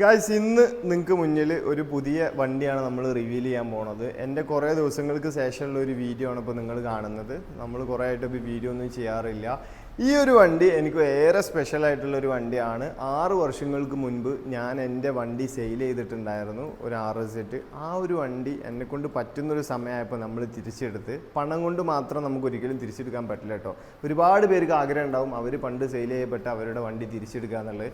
Guys ഇന്ന് നിങ്ങൾക്ക് മുന്നിൽ ഒരു പുതിയ വണ്ടിയാണ് നമ്മൾ റിവീൽ ചെയ്യാൻ പോണത്. എന്റെ കുറേ ദിവസങ്ങൾക്ക് ശേഷമുള്ള ഒരു വീഡിയോ ആണ് ഇപ്പോൾ നിങ്ങൾ കാണുന്നത്. നമ്മൾ കുറേ ആയിട്ട് ഇപ്പോൾ വീഡിയോ ഒന്നും ചെയ്യാറില്ല. ഈ ഒരു വണ്ടി എനിക്ക് ഏറെ സ്പെഷ്യൽ ആയിട്ടുള്ള ഒരു വണ്ടിയാണ്. ആറ് വർഷങ്ങൾക്ക് മുൻപ് ഞാൻ എന്റെ വണ്ടി സെയിൽ ചെയ്തിട്ടുണ്ടായിരുന്നു ഒരു ആർ എസ് സെറ്റ് ആ ഒരു വണ്ടി എന്നെ കൊണ്ട് പറ്റുന്നൊരു സമയമായപ്പോൾ നമ്മൾ തിരിച്ചെടുത്ത്. പണം കൊണ്ട് മാത്രം നമുക്ക് ഒരിക്കലും തിരിച്ചെടുക്കാൻ പറ്റില്ല കേട്ടോ. ഒരുപാട് പേർക്ക് ആഗ്രഹം ഉണ്ടാവും അവർ പണ്ട് സെയിൽ ചെയ്യപ്പെട്ട അവരുടെ വണ്ടി തിരിച്ചെടുക്കുക എന്നുള്ളത്.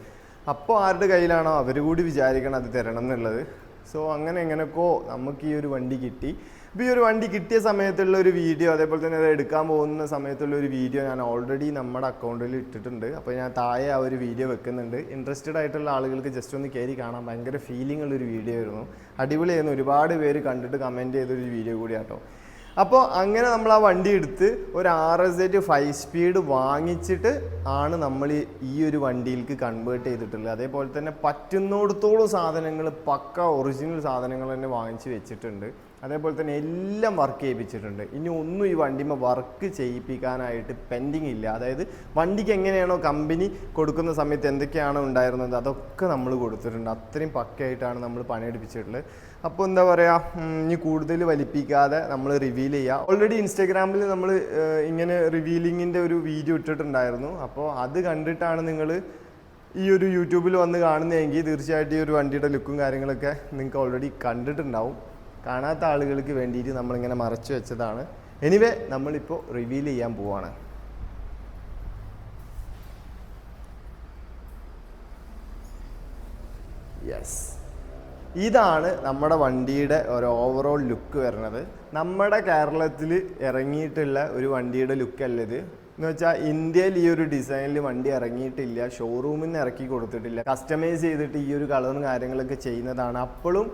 അപ്പോൾ ആരുടെ കയ്യിലാണോ അവർ കൂടി വിചാരിക്കണം അത് തരണം എന്നുള്ളത്. സോ അങ്ങനെ എങ്ങനെയൊക്കെയോ നമുക്ക് ഈ ഒരു വണ്ടി കിട്ടി. അപ്പോൾ ഈ ഒരു വണ്ടി കിട്ടിയ സമയത്തുള്ള ഒരു വീഡിയോ അതേപോലെ തന്നെ അത് എടുക്കാൻ പോകുന്ന സമയത്തുള്ള ഒരു വീഡിയോ ഞാൻ ഓൾറെഡി നമ്മുടെ അക്കൗണ്ടിൽ ഇട്ടിട്ടുണ്ട്. അപ്പോൾ ഞാൻ താഴെ ആ ഒരു വീഡിയോ വെക്കുന്നുണ്ട്. ഇൻട്രസ്റ്റഡ് ആയിട്ടുള്ള ആളുകൾക്ക് ജസ്റ്റ് ഒന്ന് കയറി കാണാൻ ഭയങ്കര ഫീലിംഗ് ഉള്ളൊരു വീഡിയോ ആയിരുന്നു. അടിപൊളിയായിരുന്നു. ഒരുപാട് പേര് കണ്ടിട്ട് കമന്റ് ചെയ്തൊരു വീഡിയോ കൂടിയാട്ടോ. അപ്പോൾ അങ്ങനെ നമ്മൾ ആ വണ്ടി എടുത്ത് ഒരു R S eight five speed വാങ്ങിച്ചിട്ട് ആണ് നമ്മൾ ഈ- ഒരു വണ്ടിയിലേക്ക് കൺവേർട്ട് ചെയ്തിട്ടുള്ളത്. അതേപോലെ തന്നെ പറ്റുന്നിടത്തോളം സാധനങ്ങൾ പക്ക ഒറിജിനൽ സാധനങ്ങൾ തന്നെ വാങ്ങിച്ച് വെച്ചിട്ടുണ്ട്. അതേപോലെ തന്നെ എല്ലാം വർക്ക് ചെയ്യിപ്പിച്ചിട്ടുണ്ട്. ഇനി ഒന്നും ഈ വണ്ടിമ വർക്ക് ചെയ്യിപ്പിക്കാനായിട്ട് പെൻഡിങ് ഇല്ല. അതായത് വണ്ടിക്ക് എങ്ങനെയാണോ കമ്പനി കൊടുക്കുന്ന സമയത്ത് എന്തൊക്കെയാണോ ഉണ്ടായിരുന്നത് അതൊക്കെ നമ്മൾ കൊടുത്തിട്ടുണ്ട്. അത്രയും പക്കയായിട്ടാണ് നമ്മൾ പണിയെടുപ്പിച്ചിട്ടുള്ളത്. അപ്പോൾ എന്താ പറയുക ഇനി കൂടുതൽ വലിപ്പിക്കാതെ നമ്മൾ റിവീൽ ചെയ്യുക ഓൾറെഡി ഇൻസ്റ്റാഗ്രാമിൽ നമ്മൾ ഇങ്ങനെ റിവീലിങ്ങിന്റെ ഒരു വീഡിയോ ഇട്ടിട്ടുണ്ടായിരുന്നു. അപ്പോൾ അത് കണ്ടിട്ടാണ് നിങ്ങൾ ഈ ഒരു യൂട്യൂബിൽ വന്ന് കാണുന്നതെങ്കിൽ തീർച്ചയായിട്ടും ഈ ഒരു വണ്ടിയുടെ ലുക്കും കാര്യങ്ങളൊക്കെ നിങ്ങൾക്ക് ഓൾറെഡി കണ്ടിട്ടുണ്ടാവും. കാണാത്ത ആളുകൾക്ക് വേണ്ടിയിട്ട് നമ്മളിങ്ങനെ മറച്ചു വെച്ചതാണ്. എനിവേ നമ്മളിപ്പോൾ റിവീൽ ചെയ്യാൻ പോവാണ്. യെസ് ഇതാണ് നമ്മുടെ വണ്ടിയുടെ ഒരു ഓവറോൾ ലുക്ക് വരുന്നത്. നമ്മുടെ കേരളത്തിൽ ഇറങ്ങിയിട്ടുള്ള ഒരു വണ്ടിയുടെ ലുക്കല്ല ഇത്? എന്ന് വെച്ചാൽ ഇന്ത്യയിൽ ഈ ഒരു ഡിസൈനിൽ വണ്ടി ഇറങ്ങിയിട്ടില്ല ഷോറൂമിൽ നിന്ന് ഇറക്കി കൊടുത്തിട്ടില്ല. കസ്റ്റമൈസ് ചെയ്തിട്ട് ഈ ഒരു കളറും കാര്യങ്ങളൊക്കെ ചെയ്യുന്നതാണ്. അപ്പോഴും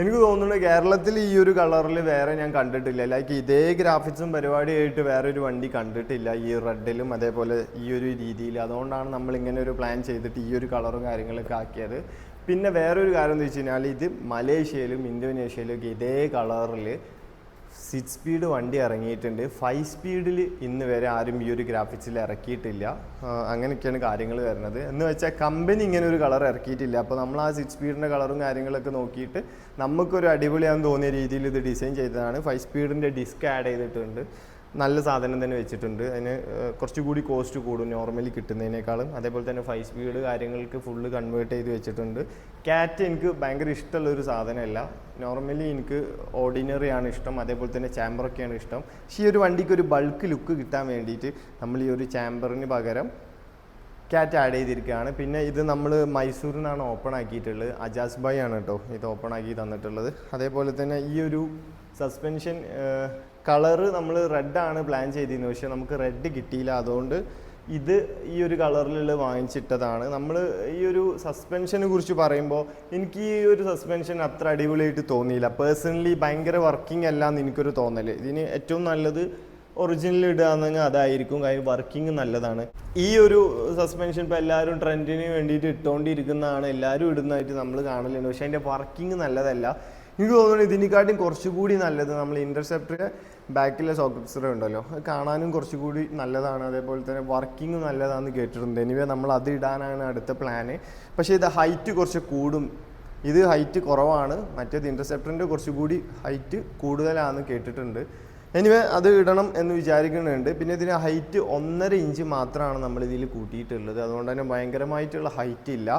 എനിക്ക് തോന്നുന്നു കേരളത്തിൽ ഈ ഒരു കളറിൽ വേറെ ഞാൻ കണ്ടിട്ടില്ല. ലൈക്ക് ഇതേ ഗ്രാഫിക്സും പരിപാടിയായിട്ട് വേറെ ഒരു വണ്ടി കണ്ടിട്ടില്ല. ഈ റെഡിലും അതേപോലെ ഈ ഒരു രീതിയിൽ. അതുകൊണ്ടാണ് നമ്മൾ ഇങ്ങനെ ഒരു പ്ലാൻ ചെയ്തിട്ട് ഈ ഒരു കളറും കാര്യങ്ങളൊക്കെ ആക്കിയത്. പിന്നെ വേറൊരു കാര്യം എന്ന് വെച്ച് കഴിഞ്ഞാൽ ഇത് മലേഷ്യയിലും ഇന്തോനേഷ്യയിലും ഒക്കെ ഇതേ കളറിൽ സിക്സ് സ്പീഡ് വണ്ടി ഇറങ്ങിയിട്ടുണ്ട്. ഫൈവ് സ്പീഡിൽ ഇന്ന് വരെ ആരും ഈ ഒരു ഗ്രാഫിക്സിൽ ഇറക്കിയിട്ടില്ല. അങ്ങനെയൊക്കെയാണ് കാര്യങ്ങൾ വരുന്നത്. എന്ന് വെച്ചാൽ കമ്പനി ഇങ്ങനെ ഒരു കളർ ഇറക്കിയിട്ടില്ല. അപ്പോൾ നമ്മൾ ആ സിക്സ് സ്പീഡിന്റെ കളറും കാര്യങ്ങളൊക്കെ നോക്കിയിട്ട് നമുക്കൊരു അടിപൊളിയാന്ന് തോന്നിയ രീതിയിൽ ഇത് ഡിസൈൻ ചെയ്തതാണ്. ഫൈവ് സ്പീഡിന്റെ ഡിസ്ക് ആഡ് ചെയ്തിട്ടുണ്ട്. നല്ല സാധനം തന്നെ വെച്ചിട്ടുണ്ട്. അതിന് കുറച്ചുകൂടി കോസ്റ്റ് കൂടും നോർമലി കിട്ടുന്നതിനേക്കാളും. അതേപോലെ തന്നെ ഫൈവ് സ്പീഡ് കാര്യങ്ങൾക്ക് ഫുള്ള് കൺവേർട്ട് ചെയ്ത് വെച്ചിട്ടുണ്ട്. ക്യാറ്റ് എനിക്ക് ഭയങ്കര ഇഷ്ടമുള്ളൊരു സാധനമല്ല. നോർമലി എനിക്ക് ഓർഡിനറി ആണ് ഇഷ്ടം. അതേപോലെ തന്നെ ചാമ്പറൊക്കെയാണ് ഇഷ്ടം. പക്ഷേ ഈ ഒരു വണ്ടിക്ക് ഒരു ബൾക്ക് ലുക്ക് കിട്ടാൻ വേണ്ടിയിട്ട് നമ്മൾ ഈ ഒരു ചാമ്പറിന് പകരം ക്യാറ്റ് ആഡ് ചെയ്തിരിക്കുകയാണ്. പിന്നെ ഇത് നമ്മൾ മൈസൂരിൽ നിന്നാണ് ഓപ്പൺ ആക്കിയിട്ടുള്ളത്. അജാസ് ബൈ ആണ് കേട്ടോ ഇത് ഓപ്പൺ ആക്കി തന്നിട്ടുള്ളത്. അതേപോലെ തന്നെ ഈ ഒരു സസ്പെൻഷൻ കളറ് നമ്മൾ റെഡാണ് പ്ലാൻ ചെയ്തിരുന്നത്. പക്ഷേ നമുക്ക് റെഡ് കിട്ടിയില്ല. അതുകൊണ്ട് ഇത് ഈ ഒരു കളറിലുള്ള വാങ്ങിച്ചിട്ടതാണ്. നമ്മൾ ഈ ഒരു സസ്പെൻഷനെ കുറിച്ച് പറയുമ്പോൾ എനിക്ക് ഈ ഒരു സസ്പെൻഷൻ അത്ര അടിപൊളിയായിട്ട് തോന്നിയില്ല. പേഴ്സണലി ഭയങ്കര വർക്കിംഗ് അല്ല എന്ന് എനിക്കൊരു തോന്നൽ. ഇതിന് ഏറ്റവും നല്ലത് ഒറിജിനൽ ഇടുകയെന്നെങ്കിൽ അതായിരിക്കും. കാര്യം വർക്കിംഗ് നല്ലതാണ്. ഈ ഒരു സസ്പെൻഷൻ ഇപ്പോൾ എല്ലാവരും ട്രെൻഡിന് വേണ്ടിയിട്ട് ഇട്ടുകൊണ്ടിരിക്കുന്നതാണ്. എല്ലാവരും ഇടുന്നതായിട്ട് നമ്മൾ കാണലുണ്ട്. പക്ഷേ അതിന്റെ വർക്കിംഗ് നല്ലതല്ല. എനിക്ക് തോന്നുന്നു ഇതിനെക്കാട്ടും കുറച്ചുകൂടി നല്ലത് നമ്മൾ ഇന്റർസെപ്റ്ററിന്റെ ബാക്കിലെ സോക്കറ്റ്സർ ഉണ്ടല്ലോ. അത് കാണാനും കുറച്ചുകൂടി നല്ലതാണ്. അതേപോലെ തന്നെ വർക്കിംഗ് നല്ലതാണെന്ന് കേട്ടിട്ടുണ്ട്. എനിവേ നമ്മൾ അത് ഇടാനാണ് അടുത്ത പ്ലാന് പക്ഷേ ഇത് ഹൈറ്റ് കുറച്ച് കൂടും. ഇത് ഹൈറ്റ് കുറവാണ്. മറ്റേത് ഇന്റർസെപ്റ്ററിന്റെ കുറച്ചുകൂടി ഹൈറ്റ് കൂടുതലാണെന്ന് കേട്ടിട്ടുണ്ട്. എനിവേ അത് ഇടണം എന്ന് വിചാരിക്കുന്നുണ്ട്. പിന്നെ ഇതിന് ഹൈറ്റ് ഒന്നര ഇഞ്ച് മാത്രമാണ് നമ്മൾ ഇതിൽ കൂട്ടിയിട്ടുള്ളത്. അതുകൊണ്ട് തന്നെ ഭയങ്കരമായിട്ടുള്ള ഹൈറ്റ് ഇല്ല.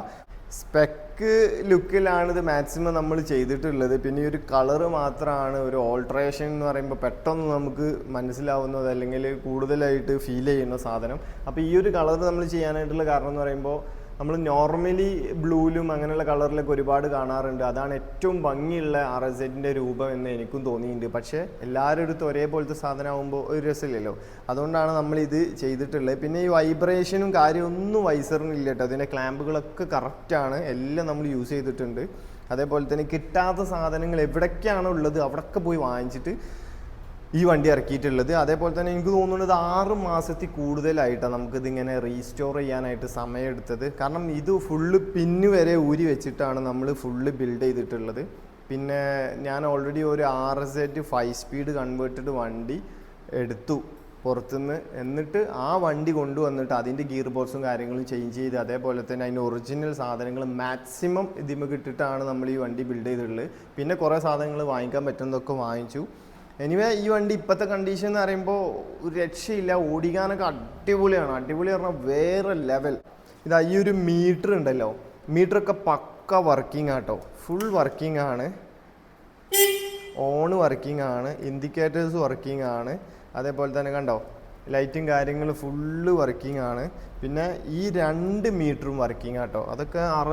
സ്പെക്ക് ലുക്കിലാണ് ഇത് മാക്സിമം നമ്മൾ ചെയ്തിട്ടുള്ളത്. പിന്നെ ഈ ഒരു കളറ് മാത്രമാണ് ഒരു ഓൾട്രേഷൻ എന്ന് പറയുമ്പോൾ പെട്ടെന്ന് നമുക്ക് മനസ്സിലാവുന്നത് അല്ലെങ്കിൽ കൂടുതലായിട്ട് ഫീൽ ചെയ്യുന്ന സാധനം. അപ്പോൾ ഈ ഒരു കളർ നമ്മൾ ചെയ്യാനായിട്ടുള്ള കാരണം എന്ന് പറയുമ്പോൾ നമ്മൾ നോർമലി ബ്ലൂലും അങ്ങനെയുള്ള കളറിലൊക്കെ ഒരുപാട് കാണാറുണ്ട്. അതാണ് ഏറ്റവും ഭംഗിയുള്ള ആർ എസ് എഡിന്റെ രൂപം എന്ന് എനിക്കും തോന്നിയിട്ടുണ്ട്. പക്ഷേ എല്ലാവരും എടുത്ത് ഒരേപോലത്തെ സാധനമാകുമ്പോൾ ഒരു രസമില്ലല്ലോ. അതുകൊണ്ടാണ് നമ്മൾ ഇത് ചെയ്തിട്ടുള്ളത്. പിന്നെ ഈ വൈബ്രേഷനും കാര്യമൊന്നും വൈസറിനില്ല കേട്ടോ. അതിന്റെ ക്ലാമ്പുകളൊക്കെ കറക്റ്റാണ് എല്ലാം നമ്മൾ യൂസ് ചെയ്തിട്ടുണ്ട്. അതേപോലെ തന്നെ കിട്ടാത്ത സാധനങ്ങൾ എവിടേക്കാണോ ഉള്ളത് അവിടെയൊക്കെ പോയി വാങ്ങിച്ചിട്ട് ഈ വണ്ടി ഇറക്കിയിട്ടുള്ളത്. അതേപോലെ തന്നെ എനിക്ക് തോന്നുന്നത് ആറ് മാസത്തിൽ കൂടുതലായിട്ടാണ് നമുക്കിത് ഇങ്ങനെ റീസ്റ്റോർ ചെയ്യാനായിട്ട് സമയമെടുത്തത്. കാരണം ഇത് ഫുള്ള് പിന്ന് വരെ ഊരി വെച്ചിട്ടാണ് നമ്മൾ ഫുള്ള് ബിൽഡ് ചെയ്തിട്ടുള്ളത്. പിന്നെ ഞാൻ ഓൾറെഡി ഒരു R S eight five speed converted വണ്ടി എടുത്തു പുറത്തുനിന്ന്. എന്നിട്ട് ആ വണ്ടി കൊണ്ടുവന്നിട്ട് അതിന്റെ ഗിയർ ബോക്സും കാര്യങ്ങളും ചേഞ്ച് ചെയ്ത് അതേപോലെ തന്നെ അതിന്റെ ഒറിജിനൽ സാധനങ്ങൾ മാക്സിമം ഇതിമ കിട്ടിയിട്ടാണ് നമ്മൾ ഈ വണ്ടി ബിൽഡ് ചെയ്തിട്ടുള്ളത്. പിന്നെ കുറേ സാധനങ്ങൾ വാങ്ങിക്കാൻ പറ്റുന്നതൊക്കെ വാങ്ങിച്ചു. എനിവേ ഈ വണ്ടി ഇപ്പോഴത്തെ കണ്ടീഷൻ എന്ന് പറയുമ്പോൾ ഒരു രക്ഷയില്ല. ഓടിക്കാനൊക്കെ അടിപൊളിയാണ്. അടിപൊളി പറഞ്ഞാൽ വേറെ ലെവൽ ഇതാ ഈ ഒരു മീറ്റർ ഉണ്ടല്ലോ. മീറ്ററൊക്കെ പക്ക വർക്കിംഗ് ആട്ടോ. ഫുൾ വർക്കിംഗ് ആണ്. ഓൺ വർക്കിംഗ് ആണ്. ഇൻഡിക്കേറ്റേഴ്സ് വർക്കിംഗ് ആണ്. അതേപോലെ തന്നെ കണ്ടോ? ലൈറ്റും കാര്യങ്ങളും ഫുള്ള് വർക്കിംഗ് ആണ്. പിന്നെ ഈ രണ്ട് മീറ്ററും വർക്കിംഗ് ആട്ടോ. അതൊക്കെ ആർ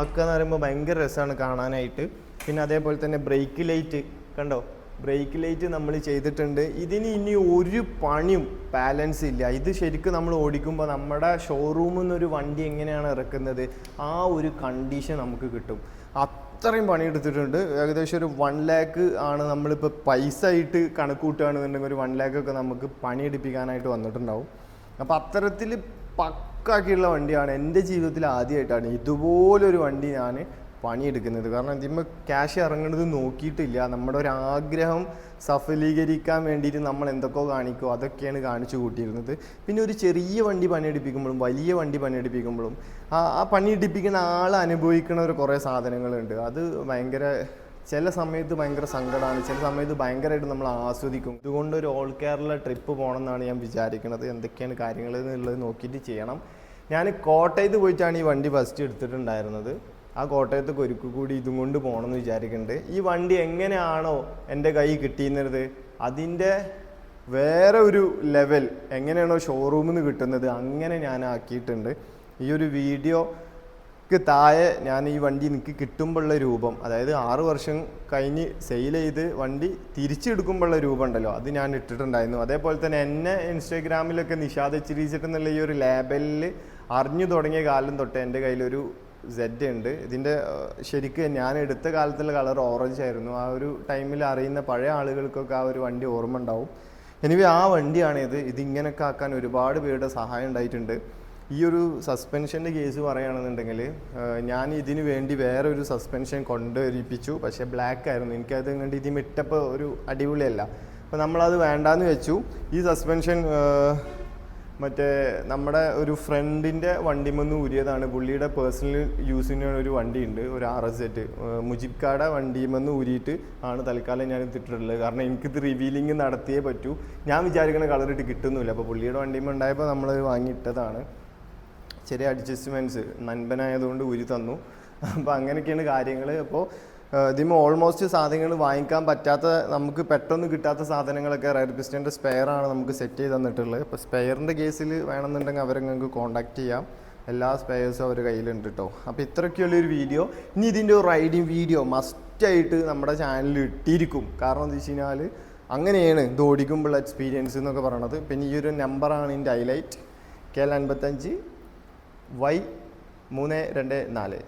ആക്കുക എന്ന് പറയുമ്പോൾ ഭയങ്കര രസമാണ് കാണാനായിട്ട്. പിന്നെ അതേപോലെ തന്നെ ബ്രേക്ക് ലൈറ്റ് കണ്ടോ? ബ്രേക്ക് ലൈറ്റ് നമ്മൾ ചെയ്തിട്ടുണ്ട്. ഇതിന് ഇനി ഒരു പണിയും ബാലൻസ് ഇല്ല. ഇത് ശരിക്കും നമ്മൾ ഓടിക്കുമ്പോൾ നമ്മുടെ ഷോറൂമിൽ നിന്നൊരു വണ്ടി എങ്ങനെയാണ് ഇറക്കുന്നത്? ആ ഒരു കണ്ടീഷൻ നമുക്ക് കിട്ടും. അത്രയും പണിയെടുത്തിട്ടുണ്ട് ഏകദേശം ഒരു വൺ ലാക്ക് ആണ് നമ്മളിപ്പോൾ പൈസ ആയിട്ട് കണക്ക് കൂട്ടുകയാണെന്നുണ്ടെങ്കിൽ ഒരു വൺ ലാക്കൊക്കെ നമുക്ക് പണിയെടുപ്പിക്കാനായിട്ട് വന്നിട്ടുണ്ടാവും. അപ്പോൾ അത്തരത്തിൽ പക്കാക്കിയുള്ള വണ്ടിയാണ് എന്റെ ജീവിതത്തിൽ ആദ്യമായിട്ടാണ് ഇതുപോലൊരു വണ്ടി ഞാൻ പണിയെടുക്കുന്നത്. കാരണം ഇതിമ്മ ക്യാഷ് ഇറങ്ങുന്നത് നോക്കിയിട്ടില്ല. നമ്മുടെ ഒരു ആഗ്രഹം സഫലീകരിക്കാൻ വേണ്ടിയിട്ട് നമ്മൾ എന്തൊക്കെയോ കാണിക്കുമോ അതൊക്കെയാണ് കാണിച്ചു കൂട്ടിയിരുന്നത്. പിന്നെ ഒരു ചെറിയ വണ്ടി പണിയെടുപ്പിക്കുമ്പോഴും വലിയ വണ്ടി പണിയെടുപ്പിക്കുമ്പോഴും ആ ആ പണിയെടുപ്പിക്കുന്ന ആൾ അനുഭവിക്കുന്ന ഒരു കുറേ സാധനങ്ങളുണ്ട്. അത് ഭയങ്കര ചില സമയത്ത് ഭയങ്കര സങ്കടമാണ് ചില സമയത്ത് ഭയങ്കരമായിട്ട് നമ്മൾ ആസ്വദിക്കും. ഇതുകൊണ്ട് ഒരു ഓൾ കേരള ട്രിപ്പ് പോകണം എന്നാണ് ഞാൻ വിചാരിക്കുന്നത്. എന്തൊക്കെയാണ് കാര്യങ്ങൾ എന്നുള്ളത് നോക്കിയിട്ട് ചെയ്യണം. ഞാൻ കോട്ടയത്ത് പോയിട്ടാണ് ഈ വണ്ടി ഫസ്റ്റ് എടുത്തിട്ടുണ്ടായിരുന്നത്. ആ കോട്ടയത്ത് ഒരുക്കു കൂടി ഇതും കൊണ്ട് പോകണമെന്ന് വിചാരിക്കുന്നുണ്ട് ഈ വണ്ടി എങ്ങനെയാണോ എന്റെ കൈ കിട്ടിയിരുന്നത്? അതിന്റെ വേറെ ഒരു ലെവൽ എങ്ങനെയാണോ ഷോറൂമിൽ നിന്ന് കിട്ടുന്നത് അങ്ങനെ ഞാൻ ആക്കിയിട്ടുണ്ട്. ഈ ഒരു വീഡിയോക്ക് താഴെ ഞാൻ ഈ വണ്ടി എനിക്ക് കിട്ടുമ്പോഴുള്ള രൂപം അതായത് ആറ് വർഷം കഴിഞ്ഞ് സെയിൽ ചെയ്ത് വണ്ടി തിരിച്ചെടുക്കുമ്പോഴുള്ള രൂപം ഉണ്ടല്ലോ അത് ഞാൻ ഇട്ടിട്ടുണ്ടായിരുന്നു. അതേപോലെ തന്നെ എന്നെ ഇൻസ്റ്റാഗ്രാമിലൊക്കെ നിഷാദ് ചിരിച്ചിട്ടെന്നുള്ള ഈ ഒരു ലേബലിൽ അറിഞ്ഞു തുടങ്ങിയ കാലം തൊട്ട് എന്റെ കയ്യിലൊരു സെഡ് ഉണ്ട്. ഇതിന്റെ ശരിക്കും ഞാൻ എടുത്ത കാലത്തുള്ള കളർ ഓറഞ്ച് ആയിരുന്നു. ആ ഒരു ടൈമിൽ അറിയുന്ന പഴയ ആളുകൾക്കൊക്കെ ആ ഒരു വണ്ടി ഓർമ്മ ഉണ്ടാവും. എനിവേ ആ വണ്ടിയാണിത്. ഇതിങ്ങനെയൊക്കെ ആക്കാൻ ഒരുപാട് പേരുടെ സഹായം ഉണ്ടായിട്ടുണ്ട്. ഈ ഒരു സസ്പെൻഷന്റെ കേസ് പറയുകയാണെന്നുണ്ടെങ്കിൽ ഞാൻ ഇതിന് വേണ്ടി വേറെ ഒരു സസ്പെൻഷൻ കൊണ്ടുവരിപ്പിച്ചു. പക്ഷേ ബ്ലാക്ക് ആയിരുന്നു. എനിക്കത് കണ്ട് ഇതിന് ഇട്ടപ്പോൾ ഒരു അടിപൊളിയല്ല. അപ്പോൾ നമ്മളത് വേണ്ടാന്ന് വെച്ചു. ഈ സസ്പെൻഷൻ മറ്റേ നമ്മുടെ ഒരു ഫ്രണ്ടിന്റെ വണ്ടിമെന്ന് ഊരിയതാണ്. പുള്ളിയുടെ പേഴ്സണൽ യൂസിന് ഒരു വണ്ടിയുണ്ട് ഒരു ആർ എസ് എറ്റ് മുജിബ്ക്കാടെ വണ്ടി വണ്ടിമെന്ന് ഊരിയിട്ട് ആണ് തൽക്കാലം ഞാൻ ഇട്ടിട്ടുള്ളത് കാരണം എനിക്കിത് റിവീലിംഗ് നടത്തിയേ പറ്റൂ. ഞാൻ വിചാരിക്കുന്ന കളർ ഇട്ട് കിട്ടുന്നില്ല. അപ്പോൾ പുള്ളിയുടെ വണ്ടിമ ഉണ്ടായപ്പോൾ നമ്മൾ വാങ്ങിയിട്ടതാണ്. ചെറിയ അഡ്ജസ്റ്റ്മെന്റ്സ് നൻപനായതുകൊണ്ട് ഊരി തന്നു. അപ്പോൾ അങ്ങനെയൊക്കെയാണ് കാര്യങ്ങൾ അപ്പോൾ ഇതിന് ഓൾമോസ്റ്റ് സാധനങ്ങൾ വാങ്ങിക്കാൻ പറ്റാത്ത നമുക്ക് പെട്ടെന്ന് കിട്ടാത്ത സാധനങ്ങളൊക്കെ റയർ പിസ്റ്റന്റെ സ്പെയറാണ് നമുക്ക് സെറ്റ് ചെയ്ത് തന്നിട്ടുള്ളത്. ഇപ്പോൾ സ്പെയറിന്റെ കേസിൽ വേണമെന്നുണ്ടെങ്കിൽ അവരെ നിങ്ങൾക്ക് കോൺടാക്ട് ചെയ്യാം. എല്ലാ സ്പെയർസും അവർ കയ്യിലുണ്ട് കേട്ടോ അപ്പോൾ ഇത്രയ്ക്കുള്ളൊരു വീഡിയോ. ഇനി ഇതിന്റെ റൈഡിങ് വീഡിയോ മസ്റ്റായിട്ട് നമ്മുടെ ചാനലിൽ ഇട്ടിരിക്കും. കാരണം എന്താ വെച്ച് കഴിഞ്ഞാൽ അങ്ങനെയാണ് ഇത് ഓടിക്കുമ്പോഴുള്ള എക്സ്പീരിയൻസ് എന്നൊക്കെ പറയണത്. പിന്നെ ഈ ഒരു നമ്പറാണ് ഇതിന്റെ ഹൈലൈറ്റ് കെ എൽ അൻപത്തഞ്ച് വൈ മൂന്ന് രണ്ട് നാല്.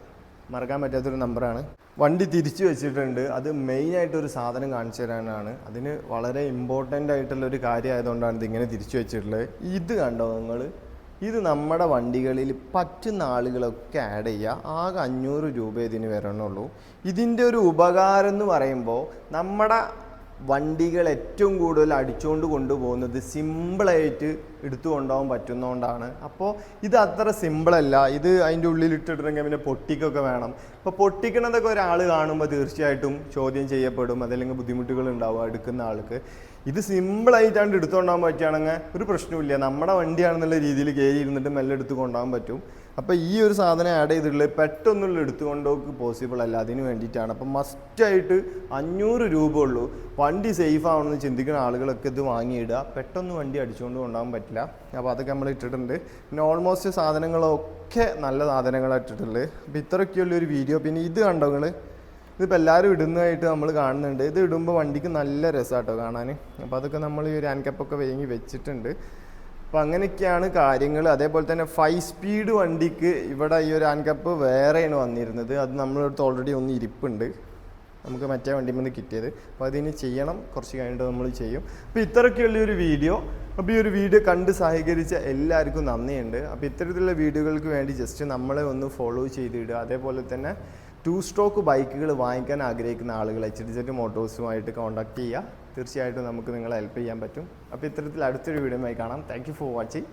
മറക്കാൻ പറ്റാത്തൊരു നമ്പറാണ് വണ്ടി തിരിച്ചു വെച്ചിട്ടുണ്ട്. അത് മെയിൻ ആയിട്ട് ഒരു സാധനം കാണിച്ചു തരാനാണ്. അതിന് വളരെ ഇമ്പോർട്ടന്റ് ആയിട്ടുള്ള ഒരു കാര്യമായതുകൊണ്ടാണ് ഇതിങ്ങനെ തിരിച്ചു വെച്ചിട്ടുള്ളത്. ഇത് കണ്ടോ നിങ്ങൾ ഇത് നമ്മുടെ വണ്ടികളിൽ പറ്റുന്ന ആളുകളൊക്കെ ആഡ് ചെയ്യുക. ആകെ അഞ്ഞൂറ് രൂപ ഇതിന് വരണുള്ളൂ. ഇതിന്റെ ഒരു ഉപകാരം എന്ന് പറയുമ്പോൾ നമ്മുടെ വണ്ടികൾ ഏറ്റവും കൂടുതൽ അടിച്ചുകൊണ്ട് കൊണ്ടുപോകുന്നത് സിമ്പിളായിട്ട് എടുത്തു കൊണ്ടുപോകാൻ പറ്റുന്നതുകൊണ്ടാണ്. അപ്പോൾ ഇത് അത്ര സിമ്പിളല്ല ഇത് അതിന്റെ ഉള്ളിൽ ഇട്ടിട്ടുണ്ടെങ്കിൽ പിന്നെ പൊട്ടിക്കൊക്കെ വേണം. അപ്പോൾ പൊട്ടിക്കണതൊക്കെ ഒരാൾ കാണുമ്പോൾ തീർച്ചയായിട്ടും ചോദ്യം ചെയ്യപ്പെടും. അതല്ലെങ്കിൽ ബുദ്ധിമുട്ടുകൾ ഉണ്ടാവും എടുക്കുന്ന ആൾക്ക്. ഇത് സിമ്പിളായിട്ടാണ്ട് എടുത്തുകൊണ്ടാകാൻ പറ്റുകയാണെങ്കിൽ ഒരു പ്രശ്നമില്ല നമ്മുടെ വണ്ടിയാണെന്നുള്ള രീതിയിൽ കയറി ഇരുന്നിട്ട് മെല്ലെ എടുത്ത് കൊണ്ടുപോകാൻ പറ്റും. അപ്പോൾ ഈ ഒരു സാധനം ആഡ് ചെയ്തിട്ടുള്ളത് പെട്ടെന്നുള്ള എടുത്തുകൊണ്ടോക്ക് പോസിബിൾ അല്ല. അതിന് വേണ്ടിയിട്ടാണ്. അപ്പം മസ്റ്റായിട്ട് അഞ്ഞൂറ് രൂപ ഉള്ളൂ. വണ്ടി സേഫ് ആവണമെന്ന് ചിന്തിക്കുന്ന ആളുകളൊക്കെ ഇത് വാങ്ങിയിടുക. പെട്ടെന്ന് വണ്ടി അടിച്ചുകൊണ്ട് കൊണ്ടുപോകാൻ പറ്റില്ല. അപ്പോൾ അതൊക്കെ നമ്മൾ ഇട്ടിട്ടുണ്ട്. പിന്നെ ഓൾമോസ്റ്റ് സാധനങ്ങളൊക്കെ നല്ല സാധനങ്ങളാണ് ഇട്ടിട്ടുള്ളത്. അപ്പോൾ ഇത്രയൊക്കെയുള്ള ഒരു വീഡിയോ പിന്നെ ഇത് കണ്ടോ നിങ്ങൾ ഇതിപ്പോൾ എല്ലാവരും ഇടുന്നതായിട്ട് നമ്മൾ കാണുന്നുണ്ട്. ഇത് ഇടുമ്പോൾ വണ്ടിക്ക് നല്ല രസമാട്ടോ കാണാൻ. അപ്പോൾ അതൊക്കെ നമ്മൾ ഈ ഒരു ആൻകപ്പൊക്കെ വേങ്ങി വെച്ചിട്ടുണ്ട്. അപ്പോൾ അങ്ങനെയൊക്കെയാണ് കാര്യങ്ങൾ അതേപോലെ തന്നെ ഫൈവ് സ്പീഡ് വണ്ടിക്ക് ഇവിടെ ഈ ഒരു ആൻകപ്പ് വേറെയാണ് വന്നിരുന്നത്. അത് നമ്മളടുത്ത് ഓൾറെഡി ഒന്ന് ഇരിപ്പുണ്ട്. നമുക്ക് മറ്റേ വണ്ടിയിൽ നിന്ന് കിട്ടിയത്. അപ്പോൾ അതിന് ചെയ്യണം. കുറച്ച് കഴിഞ്ഞിട്ട് നമ്മൾ ചെയ്യും. അപ്പോൾ ഇത്രയൊക്കെയുള്ള ഒരു വീഡിയോ അപ്പോൾ ഈ ഒരു വീഡിയോ കണ്ട് സഹകരിച്ച എല്ലാവർക്കും നന്ദിയുണ്ട്. അപ്പോൾ ഇത്തരത്തിലുള്ള വീഡിയോകൾക്ക് വേണ്ടി ജസ്റ്റ് നമ്മളെ ഒന്ന് ഫോളോ ചെയ്തിടുക. അതേപോലെ തന്നെ ടു സ്ട്രോക്ക് ബൈക്കുകൾ വാങ്ങിക്കാൻ ആഗ്രഹിക്കുന്ന ആളുകൾ എച്ച് ഡി സെറ്റ് മോട്ടോഴ്സുമായിട്ട് കോൺടാക്ട് ചെയ്യുക. തീർച്ചയായിട്ടും നമുക്ക് നിങ്ങളെ ഹെൽപ്പ് ചെയ്യാൻ പറ്റും. അപ്പോൾ ഇത്തരത്തിൽ അടുത്തൊരു വീഡിയോയുമായി കാണാം. Thank for watching